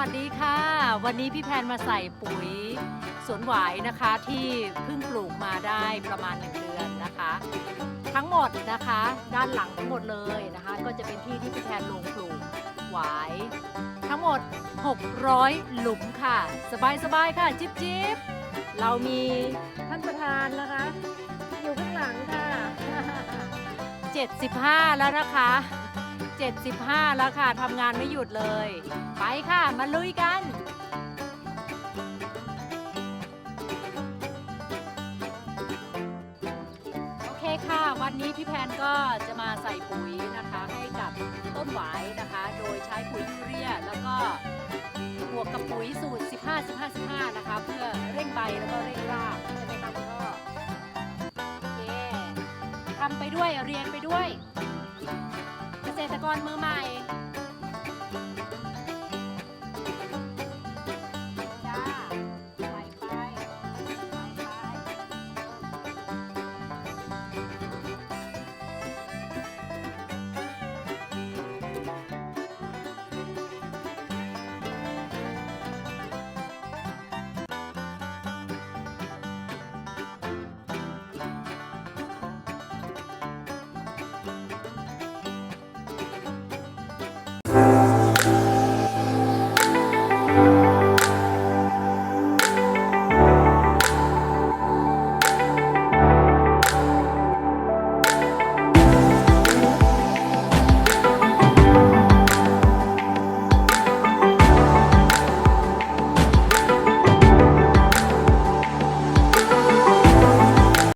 วัสดีค่ะ วันนี้พี่แพนมาใส่ปุ๋ยสวนหวายนะคะที่เพิ่งปลูกมาได้ประมาณหนึ่งเดือนนะคะ ทั้งหมดนะคะ ด้านหลังทั้งหมดเลยนะคะ ก็จะเป็นที่ที่พี่แพนลงปลูกหวาย ทั้งหมด 600 หลุมค่ะ สบายๆค่ะจิ๊บจิ๊บเรามีท่านประธานนะคะ อยู่ข้างหลังค่ะ 75 แล้วนะคะ 75 แล้วค่ะทำงานไม่หยุดเลย ไปค่ะมาลุยกัน โอเคค่ะ วันนี้พี่แพนก็จะมาใส่ปุ๋ยนะคะ ให้กับต้นหวายนะคะ โดยใช้ปุ๋ยยูเรียแล้วก็บวกกับปุ๋ยสูตร 15 15 15 นะคะ เพื่อเร่งใบแล้วก็เร่งรากใช่ไหมคะคุณพ่อโอเคทำไปด้วยเรียนไปด้วย รกรมือใหม่